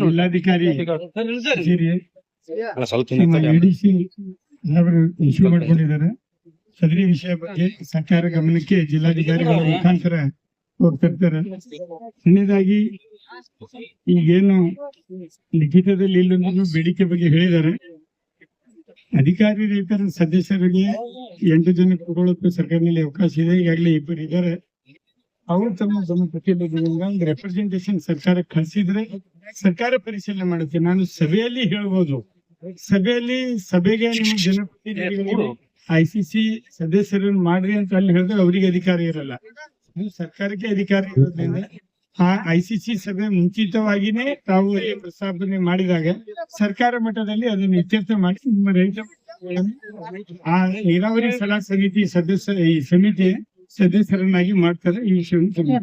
ಜಿಲ್ಲಾಧಿಕಾರಿ ಇಶ್ಯೂ ಸದರಿ ವಿಷಯ ಬಗ್ಗೆ ಸರ್ಕಾರ ಗಮನಕ್ಕೆ ಜಿಲ್ಲಾಧಿಕಾರಿಗಳ ಮುಖಾಂತರ ಹೋಗ್ತಿರ್ತಾರೆ ಸಣ್ಣದಾಗಿ ಈಗೇನು ಲಿಖಿತದಲ್ಲಿ ಇಲ್ಲೊಂದು ಬೇಡಿಕೆ ಬಗ್ಗೆ ಹೇಳಿದ್ದಾರೆ ಅಧಿಕಾರಿ ರೈತರ ಸದಸ್ಯರಿಗೆ ಎಂಟು ಜನ ಕೂಡೋಳಕ್ಕೂ ಸರ್ಕಾರದಲ್ಲಿ ಅವಕಾಶ ಇದೆ. ಈಗಾಗಲೇ ಇಬ್ಬರು ಇದ್ದಾರೆ. ಅವರು ತಮ್ಮ ತಮ್ಮ ಪ್ರತಿನಿಧಿಗಳಿಂದ ಒಂದು ರೆಪ್ರೆಸೆಂಟೇಶನ್ ಸರ್ಕಾರ ಕಳಿಸಿದ್ರೆ ಸರ್ಕಾರ ಪರಿಶೀಲನೆ ಮಾಡುತ್ತೆ. ನಾನು ಸಭೆಯಲ್ಲಿ ಹೇಳ್ಬೋದು. ಸಭೆಯಲ್ಲಿ ಸಭೆಗೆ ನಿಮ್ಮ ಜನಪ್ರತಿನಿಧಿಗಳು ಐಸಿಸಿ ಸಿ ಸಿ ಸದಸ್ಯರನ್ನು ಮಾಡ್ರಿ ಅಂತ ಅಲ್ಲಿ ಹೇಳಿದ್ರೆ ಅವರಿಗೆ ಅಧಿಕಾರ ಇರಲ್ಲ. ಸರ್ಕಾರಕ್ಕೆ ಅಧಿಕಾರ ಇರೋದ್ರಿಂದ ಆ ಐಸಿಸಿ ಸಭೆ ಮುಂಚಿತವಾಗಿನೇ ತಾವು ಪ್ರಸ್ತಾಪನೆ ಮಾಡಿದಾಗ ಸರ್ಕಾರ ಮಟ್ಟದಲ್ಲಿ ಅದನ್ನು ಇತ್ಯರ್ಥ ಮಾಡಿ ನಿಮ್ಮ ರೈತ ಆ ನೀರಾವರಿ ಸಲಹಾ ಸಮಿತಿ ಸದಸ್ಯ ಈ ಸಮಿತಿ ಸದಸ್ಯರನ್ನಾಗಿ ಮಾಡ್ತಾರೆ ಈ ವಿಷಯವನ್ನು.